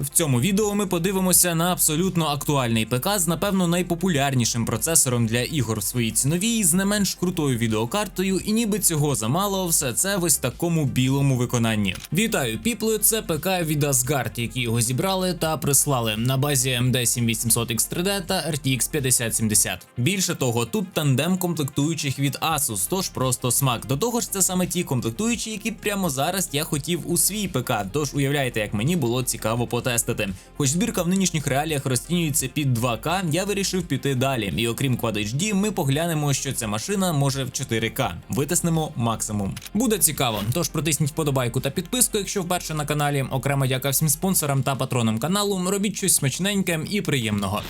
В цьому відео ми подивимося на абсолютно актуальний ПК з напевно найпопулярнішим процесором для ігор в своїй ціновій, з не менш крутою відеокартою, і ніби цього замало, все це в ось такому білому виконанні. Вітаю, піпли! Це ПК від Asgard, які його зібрали та прислали на базі AMD 7800 X3D та RTX 5070. Більше того, тут тандем комплектуючих від Asus, тож просто смак. До того ж, це саме ті комплектуючі, які прямо зараз я хотів у свій ПК. Тож уявляєте, як мені було цікаво потестити. Хоч збірка в нинішніх реаліях розцінюється під 2К, я вирішив піти далі. І окрім Quad HD, ми поглянемо, що ця машина може в 4К. Витиснемо максимум. Буде цікаво. Тож протисніть вподобайку та підписку, якщо вперше на каналі. Окремо дяка всім спонсорам та патронам каналу. Робіть щось смачненьке і приємного.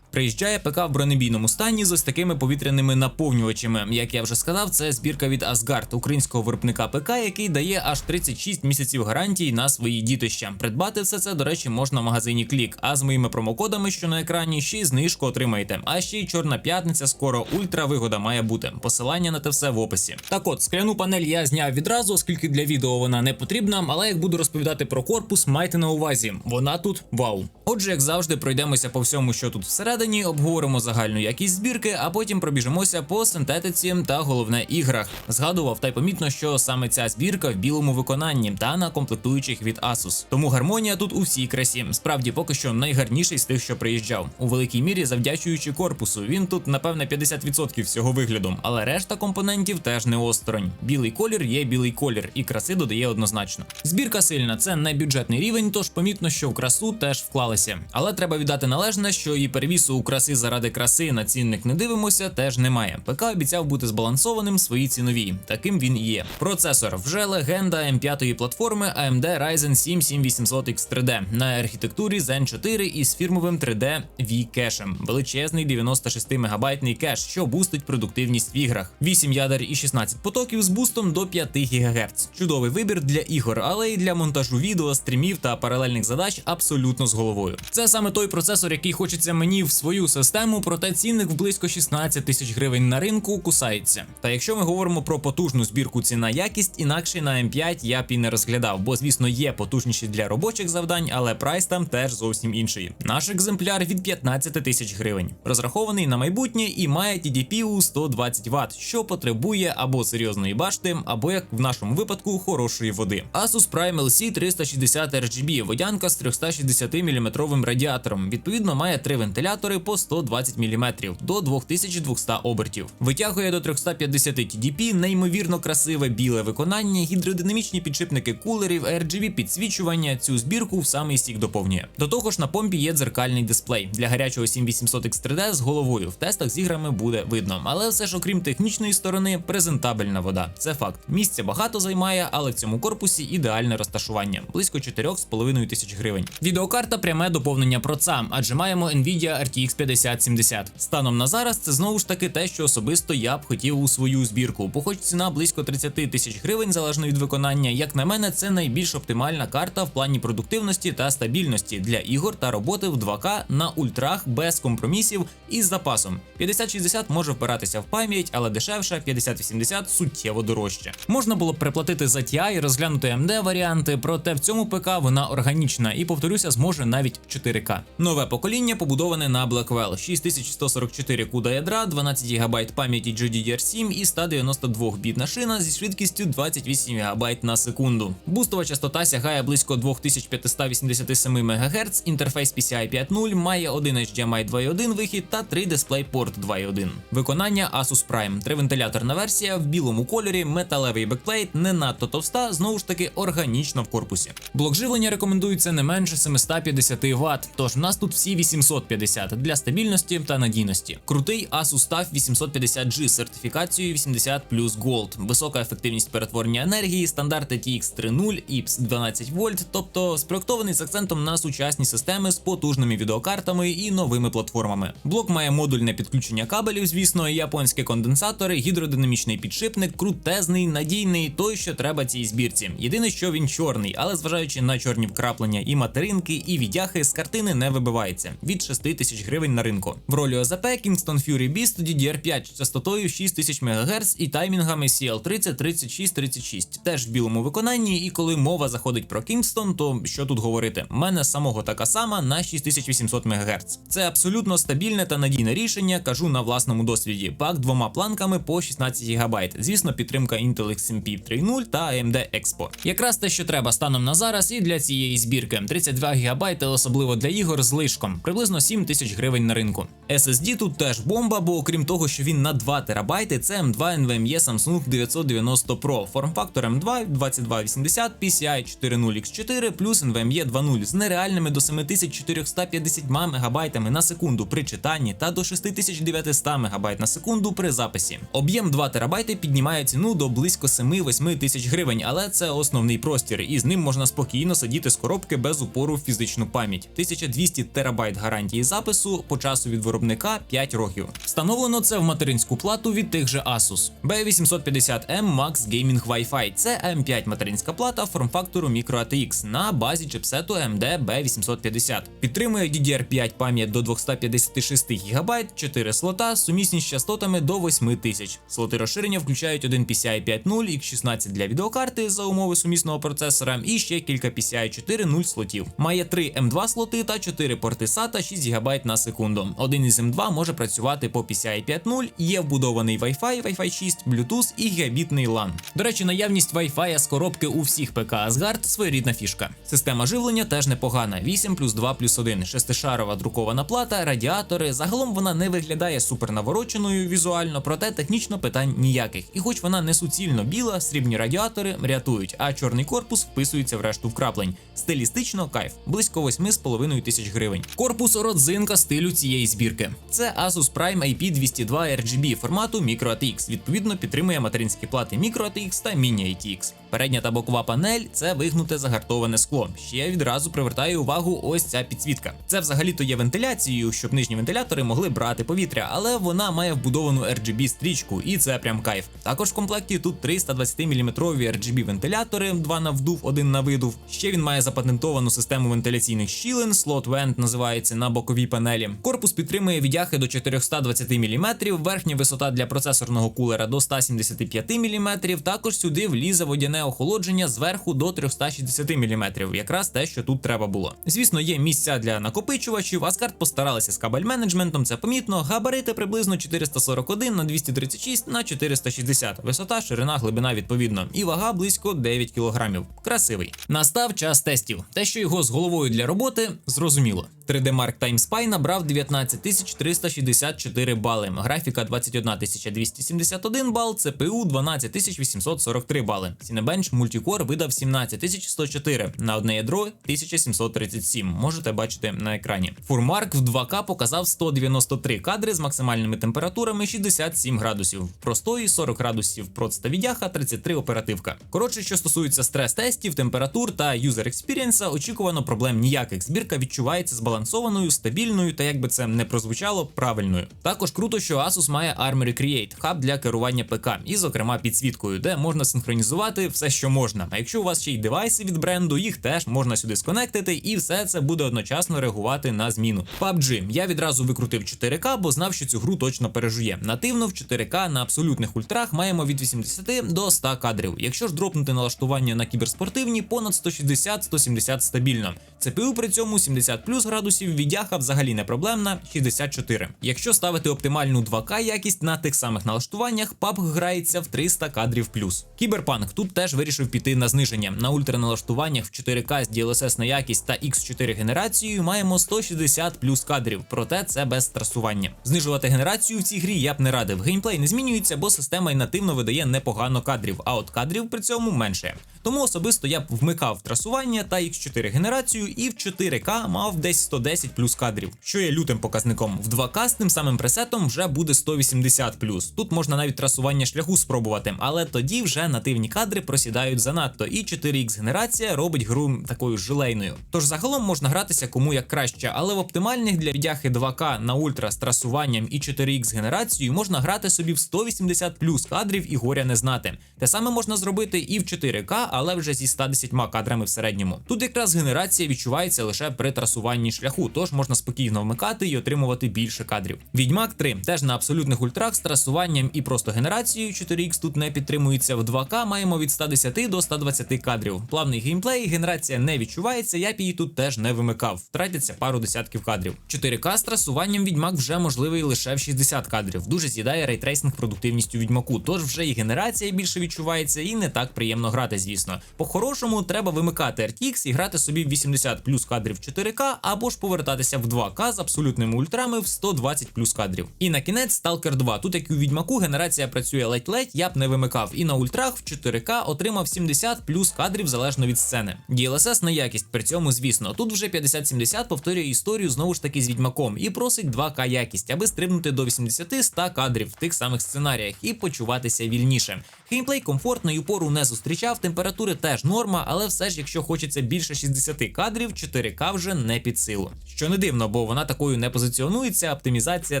Приїжджає ПК в бронебійному стані з такими повітряними наповнювачами. Як я вже сказав, це збірка від Asgard, українського виробника ПК, який дає аж 36 місяців гарантії на свої дітища. Придбати все це, до речі, можна в магазині Клік. А з моїми промокодами, що на екрані, ще й знижку отримаєте. А ще й чорна п'ятниця, скоро ультра вигода має бути. Посилання на те все в описі. Так от, скляну панель я зняв відразу, оскільки для відео вона не потрібна. Але як буду розповідати про корпус, майте на увазі. Вона тут вау. Отже, як завжди, пройдемося по всьому, що тут всередині, обговоримо загальну якість збірки, а потім пробіжимося по синтетиці та головне іграх. Згадував та й помітно, що саме ця збірка в білому виконанні та на комплектуючих від Asus. Тому гармонія тут у всій красі. Справді, поки що найгарніший з тих, що приїжджав. У великій мірі завдячуючи корпусу. Він тут, напевне, 50% всього вигляду, але решта компонентів теж не осторонь. Білий колір є білий колір, і краси додає однозначно. Збірка сильна, це не бюджетний рівень, тож помітно, що в красу теж вклалися. Але треба віддати належне, що і перевісу у краси заради краси на цінник не дивимося, теж немає. ПК обіцяв бути збалансованим в своїй ціновій. Таким він і є. Процесор вже легенда М5 платформи AMD Ryzen 7 7800 X3D на архітектурі Zen 4 із фірмовим 3D V кешем. Величезний 96 мегабайтний кеш, що бустить продуктивність в іграх. 8 ядер і 16 потоків з бустом до 5 ГГц. Чудовий вибір для ігор, але й для монтажу відео, стрімів та паралельних задач абсолютно з головою. Це саме той процесор, який хочеться мені в свою систему, проте цінник в близько 16 тисяч гривень на ринку кусається. Та якщо ми говоримо про потужну збірку ціна якість, інакше на М5 я б і не розглядав, бо звісно є потужніші для робочих завдань, але прайс там теж зовсім інший. Наш екземпляр від 15 тисяч гривень, розрахований на майбутнє і має TDP у 120 Вт, що потребує або серйозної башти, або як в нашому випадку хорошої води. Asus Prime LC 360 RGB, водянка з 360 мм радіатором. Відповідно, має три вентилятори по 120 мм до 2200 обертів. Витягує до 350 TDP, неймовірно красиве біле виконання, гідродинамічні підшипники кулерів, RGB підсвічування. Цю збірку в самий сік доповнює. До того ж, на помпі є дзеркальний дисплей для гарячого 7800 X3D з головою. В тестах з іграми буде видно. Але все ж, окрім технічної сторони, презентабельна вода. Це факт. Місця багато займає, але в цьому корпусі ідеальне розташування близько 4,5 тисяч гривень. Відеокарта пряме доповнення проца, адже маємо Nvidia RTX 5070. Станом на зараз це знову ж таки те, що особисто я б хотів у свою збірку, бо хоч ціна близько 30 тисяч гривень залежно від виконання, як на мене, це найбільш оптимальна карта в плані продуктивності та стабільності для ігор та роботи в 2К на ультрах без компромісів і з запасом. 5060 може впиратися в пам'ять, але дешевше 5080 суттєво дорожче. Можна було б приплатити за TI і розглянути AMD варіанти, проте в цьому ПК вона органічна і повторюся, зможе навіть 4К. Нове покоління побудоване на Blackwell 6144 куда ядра, 12 ГБ пам'яті GDDR7 і 192 бітна шина зі швидкістю 28 ГБ на секунду. Бустова частота сягає близько 2587 МГц, інтерфейс PCI 5.0, має один HDMI 2.1 вихід та 3 DisplayPort 2.1. Виконання Asus Prime, тривентиляторна версія в білому кольорі, металевий бекплейт, не надто товста, знову ж таки органічна в корпусі. Блок живлення рекомендується не менше 750 Вт, тож в нас тут всі 850 для стабільності та надійності. Крутий Asus TUF 850G з сертифікацією 80 плюс Gold, висока ефективність перетворення енергії, стандарти TX 3.0, IPS 12 вольт, тобто спроектований з акцентом на сучасні системи з потужними відеокартами і новими платформами. Блок має модульне підключення кабелів, звісно, японські конденсатори, гідродинамічний підшипник, крутезний, надійний, той, що треба цій збірці. Єдине, що він чорний, але зважаючи на чорні вкраплення і материнки, і відяхи з картини не вибивається від 6 тисяч гривень на ринку. В ролі ОЗП Kingston Fury Beast DDR5 з частотою 6000 МГц і таймінгами CL30 36 36 теж в білому виконанні. І коли мова заходить про Kingston, то що тут говорити? У мене самого така сама на 6800 МГц. Це абсолютно стабільне та надійне рішення, кажу на власному досвіді. Пак двома планками по 16 ГБ. Звісно, підтримка Intel XMP 3.0 та AMD Expo. Якраз те, що треба станом на зараз, і для цієї збірки 32 ГБ, особливо для ігор з лишком, приблизно 7 тисяч гривень на ринку. SSD тут теж бомба, бо окрім того, що він на 2 терабайти, це M2 NVMe Samsung 990 Pro, форм-фактор M2 2280 PCI 4.0X4 плюс NVMe 2.0 з нереальними до 7450 МБ на секунду при читанні та до 6900 МБ на секунду при записі. Об'єм 2 терабайти піднімає ціну до близько 7-8 тисяч гривень, але це основний простір, і з ним можна спокійно сидіти з коробки без упору в фізичну пам'ять. 1200 терабайт гарантії запису по часу від виробника 5 років. Встановлено це в материнську плату від тих же Asus. B850M Max Gaming Wi-Fi. Це M5 материнська плата форм-фактору Micro ATX на базі чипсету AMD B850. Підтримує DDR5 пам'ять до 256 ГБ, 4 слота, сумісні з частотами до 8000. Слоти розширення включають один PCI 5.0, X16 для відеокарти за умови сумісного процесора і ще кілька PCI 4.0 слотів. Має 3 M2 слоти та 4 порти SATA 6 ГБ на секунду. Один із M2 може працювати по PCI 5.0, є вбудований Wi-Fi, Wi-Fi 6, Bluetooth і гігабітний LAN. До речі, наявність Wi-Fi з коробки у всіх ПК Asgard – своєрідна фішка. Система живлення теж непогана: 8 плюс 2 плюс 1, шестишарова друкована плата, радіатори. Загалом вона не виглядає супер навороченою візуально, проте технічно питань ніяких. І хоч вона не суцільно біла, срібні радіатори рятують, а чорний корпус вписується в решту вкраплень. Стилістично кайф, близько 8,5 тисяч гривень. Корпус родзинка стилю цієї збірки. Це Asus Prime IP202 RGB формату Micro ATX. Відповідно, підтримує материнські плати Micro ATX та Mini ATX. Передня та бокова панель це вигнуте загартоване скло. Ще відразу привертає увагу ось ця підсвітка. Це взагалі-то є вентиляцією, щоб нижні вентилятори могли брати повітря, але вона має вбудовану RGB стрічку, і це прям кайф. Також в комплекті тут 320 мм RGB вентилятори, два на вдув, один на видув. Ще він має запатентовану систему вентиляційних щілин, Slot Vent називається на боковій панелі. Корпус підтримує відяхи до 420 мм, верхня висота для процесорного кулера до 175 мм. Також сюди влізе водяне охолодження зверху до 360 мм, якраз те, що тут треба було. Звісно, є місця для накопичувачів. Asgard постаралися з кабель менеджментом, це помітно. Габарити приблизно 441 на 236 на 460. Висота, ширина, глибина відповідно. І вага близько 9 кг. Красивий. Настав час тестів. Те, що його з головою для роботи, зрозуміло. 3D Mark Time Spy набрав 19364 бали. Графіка 21271 бал, ЦПУ 12843 бали. Cinebench Multicore видав 17104, на одне ядро 1737. Можете бачити на екрані. Фурмарк в 2К показав 193 кадри з максимальними температурами 67 градусів. Простої 40 градусів відяха, 33 оперативка. Коротше, що стосується стрес-тестів, температур та юзер експірієнса, очікувано проблем ніяких. Збірка відчувається збалансованою, стабільною та як би це не прозвучало, правильною. Також круто, що Asus має Armory Create, хаб для керування ПК, і, зокрема, підсвіткою, де можна синхронізувати все, що можна. А якщо у вас ще й девайси від бренду, їх теж можна сюди сконектити, і все це буде одночасно реагувати на зміну. PUBG. я відразу викрутив 4К, бо знав, що цю гру точно пережує. Нативно в 4К на абсолютних ультрах маємо від 80 до 100 кадрів. Якщо ж дропнути налаштування на кіберспортивні, понад 160-170 стабільно. CPU при цьому 70 плюс градусів, відяха взагалі не проблемна, 64. Якщо ставити оптимальну 2К якість на тих самих налаштуваннях, PUBG грається в 300 кадрів плюс. Кіберпанк тут теж вирішив піти на зниження. На ультраналаштуваннях в 4К з DLSS на якість та X4 генерацією маємо 160 плюс кадрів, проте це без трасування. Знижувати генерацію в цій грі я б не радив. Геймплей не змінюється, бо система й нативно видає непогано кадрів, а от кадрів при цьому менше. Тому особисто я б вмикав трасування та X4 генерацію і в 4К мав десь 110 плюс кадрів, що є лютим показником. В 2К з тим самим пресетом вже буде 180 плюс. Тут можна навіть трасування шляху спробувати, але тоді вже нативні кадри просідають занадто, і 4X генерація робить гру такою жилейною. Тож загалом можна гратися кому як краще, але в оптимальних для відяхи 2К на ультра з трасуванням і 4X генерацією можна грати собі в 180 плюс кадрів і горя не знати. Те саме можна зробити і в 4К, але вже зі 110 кадрами в середньому. Тут якраз генерація відчувається лише при трасуванні шляху, тож можна спокійно вмикати і отримувати більше кадрів. Відьмак 3 теж на абсолютних ультрах з трасуванням і просто генерацією 4X тут не підтримується в 2К. Маємо від 110 до 120 кадрів. Плавний геймплей, генерація не відчувається. Я б її тут теж не вимикав. Втратяться пару десятків кадрів. 4К з трасуванням відьмак вже можливий лише в 60 кадрів. Дуже з'їдає рейтрейсинг продуктивністю відьмаку. Тож вже і генерація більше відчувається, і не так приємно грати, звісно. По-хорошому треба вимикати RTX і грати собі в 80 плюс кадрів 4К, або ж повертатися в 2К з абсолютними ультрами в 120 плюс кадрів. І на кінець Stalker 2. Тут як і у відьмаку генерація працює ледь-ледь, я б не вимикав. І на ультрах в 4К отримав 70 плюс кадрів залежно від сцени. DLSS на якість при цьому, звісно, тут вже 5070 повторює історію знову ж таки з відьмаком і просить 2К якість, аби стрибнути до 80-100 кадрів в тих самих сценаріях і почуватися вільніше. Геймплей комфортний, упору не зустрічав, температури теж норма, але все ж, якщо хочеться більше 60 кадрів, 4К вже не під силу. Що не дивно, бо вона такою не позиціонується, оптимізація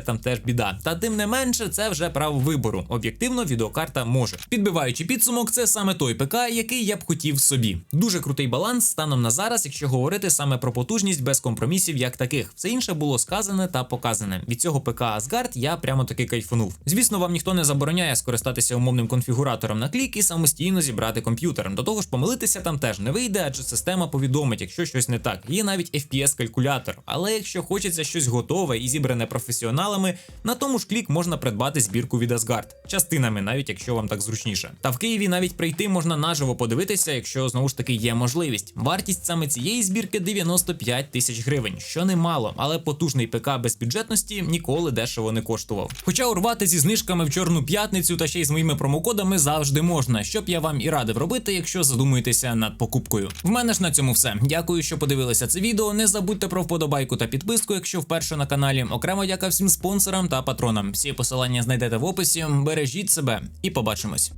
там теж біда. Та тим не менше, це вже право вибору. Об'єктивно, відеокарта може. Підбиваючи підсумок, це саме той ПК, який я б хотів собі. Дуже крутий баланс станом на зараз, якщо говорити саме про потужність без компромісів, як таких. Все інше було сказане та показане. Від цього ПК Asgard я прямо таки кайфанув. Звісно, вам ніхто не забороняє скористатися умовним конфігуратором на клік і самостійно зібрати комп'ютер. До того ж, помилитися там теж не вийде, адже система повідомить, якщо щось не так. Є навіть FPS-калькулятор. Але якщо хочеться щось готове і зібране професіоналами, на тому ж клік можна придбати збірку від Asgard. частинами, навіть якщо вам так зручніше. Та в Києві навіть прийти можна наживо подивитися, якщо знову ж таки є можливість. Вартість саме цієї збірки 95 тисяч гривень, що немало, але потужний ПК без бюджетності ніколи дешево не коштував. Хоча урвати зі знижками в чорну п'ятницю та ще й з моїми промокодами завжди можна, щоб я вам і радив робити, якщо задумуєтеся над покупкою. В мене ж на цьому все. Дякую, що подивилися це відео. Не забудьте про вподобайку та підписку, якщо вперше на каналі. Окремо дяка всім спонсорам та патронам. Всі посилання знайдете в описі. Бережіть себе і побачимось.